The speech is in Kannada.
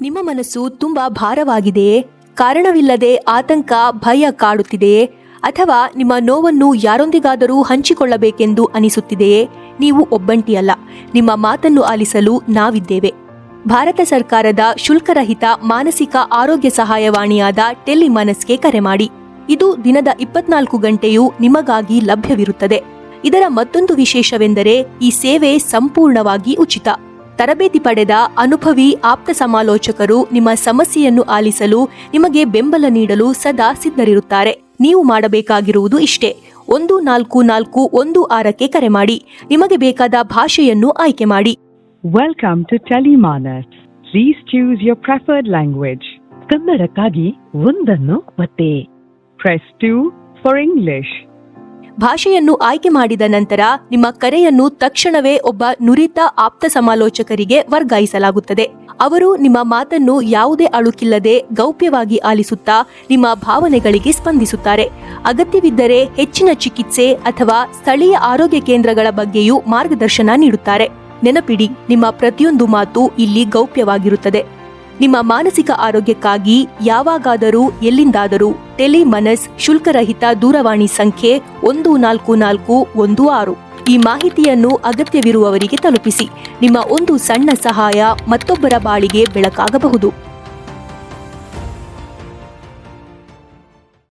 ನಿಮ್ಮ ಮನಸ್ಸು ತುಂಬಾ ಭಾರವಾಗಿದೆಯೇ? ಕಾರಣವಿಲ್ಲದೆ ಆತಂಕ, ಭಯ ಕಾಡುತ್ತಿದೆಯೇ? ಅಥವಾ ನಿಮ್ಮ ನೋವನ್ನು ಯಾರೊಂದಿಗಾದರೂ ಹಂಚಿಕೊಳ್ಳಬೇಕೆಂದು ಅನಿಸುತ್ತಿದೆಯೇ? ನೀವು ಒಬ್ಬಂಟಿಯಲ್ಲ. ನಿಮ್ಮ ಮಾತನ್ನು ಆಲಿಸಲು ನಾವಿದ್ದೇವೆ. ಭಾರತ ಸರ್ಕಾರದ ಶುಲ್ಕರಹಿತ ಮಾನಸಿಕ ಆರೋಗ್ಯ ಸಹಾಯವಾಣಿಯಾದ ಟೆಲಿಮನಸ್ಗೆ ಕರೆ ಮಾಡಿ. ಇದು ದಿನದ ಇಪ್ಪತ್ನಾಲ್ಕು ಗಂಟೆಯೂ ನಿಮಗಾಗಿ ಲಭ್ಯವಿರುತ್ತದೆ. ಇದರ ಮತ್ತೊಂದು ವಿಶೇಷವೆಂದರೆ ಈ ಸೇವೆ ಸಂಪೂರ್ಣವಾಗಿ ಉಚಿತ. ತರಬೇತಿ ಪಡೆದ ಅನುಭವಿ ಆಪ್ತ ಸಮಾಲೋಚಕರು ನಿಮ್ಮ ಸಮಸ್ಯೆಯನ್ನು ಆಲಿಸಲು ನಿಮಗೆ ಬೆಂಬಲ ನೀಡಲು ಸದಾ ಸಿದ್ಧರಿರುತ್ತಾರೆ. ನೀವು ಮಾಡಬೇಕಾಗಿರುವುದು ಇಷ್ಟೇ. ಒಂದು ನಾಲ್ಕು ನಾಲ್ಕು ಒಂದು ಆರಕ್ಕೆ ಕರೆ ಮಾಡಿ. ನಿಮಗೆ ಬೇಕಾದ ಭಾಷೆಯನ್ನು ಆಯ್ಕೆ ಮಾಡಿ. Welcome to Telemanas please choose your preferred language ಕನ್ನಡಕ್ಕಾಗಿ ಒಂದನ್ನು ಮತ್ತೆ ಪ್ರೆಸ್ ಟು ಫಾರ್ ಇಂಗ್ಲಿಷ್ ಭಾಷೆಯನ್ನು ಆಯ್ಕೆ ಮಾಡಿದ ನಂತರ ನಿಮ್ಮ ಕರೆಯನ್ನು ತಕ್ಷಣವೇ ಒಬ್ಬ ನುರಿತ ಆಪ್ತ ಸಮಾಲೋಚಕರಿಗೆ ವರ್ಗಾಯಿಸಲಾಗುತ್ತದೆ. ಅವರು ನಿಮ್ಮ ಮಾತನ್ನು ಯಾವುದೇ ಅಳುಕಿಲ್ಲದೆ ಗೌಪ್ಯವಾಗಿ ಆಲಿಸುತ್ತಾ ನಿಮ್ಮ ಭಾವನೆಗಳಿಗೆ ಸ್ಪಂದಿಸುತ್ತಾರೆ. ಅಗತ್ಯವಿದ್ದರೆ ಹೆಚ್ಚಿನ ಚಿಕಿತ್ಸೆ ಅಥವಾ ಸ್ಥಳೀಯ ಆರೋಗ್ಯ ಕೇಂದ್ರಗಳ ಬಗ್ಗೆಯೂ ಮಾರ್ಗದರ್ಶನ ನೀಡುತ್ತಾರೆ. ನೆನಪಿಡಿ, ನಿಮ್ಮ ಪ್ರತಿಯೊಂದು ಮಾತು ಇಲ್ಲಿ ಗೌಪ್ಯವಾಗಿರುತ್ತದೆ. ನಿಮ್ಮ ಮಾನಸಿಕ ಆರೋಗ್ಯಕ್ಕಾಗಿ ಯಾವಾಗಾದರೂ, ಎಲ್ಲಿಂದಾದರೂ ಟೆಲಿಮನಸ್ ಶುಲ್ಕರಹಿತ ದೂರವಾಣಿ ಸಂಖ್ಯೆ ಒಂದು ನಾಲ್ಕು ನಾಲ್ಕು ಒಂದು ಆರು. ಈ ಮಾಹಿತಿಯನ್ನು ಅಗತ್ಯವಿರುವವರಿಗೆ ತಲುಪಿಸಿ. ನಿಮ್ಮ ಒಂದು ಸಣ್ಣ ಸಹಾಯ ಮತ್ತೊಬ್ಬರ ಬಾಳಿಗೆ ಬೆಳಕಾಗಬಹುದು.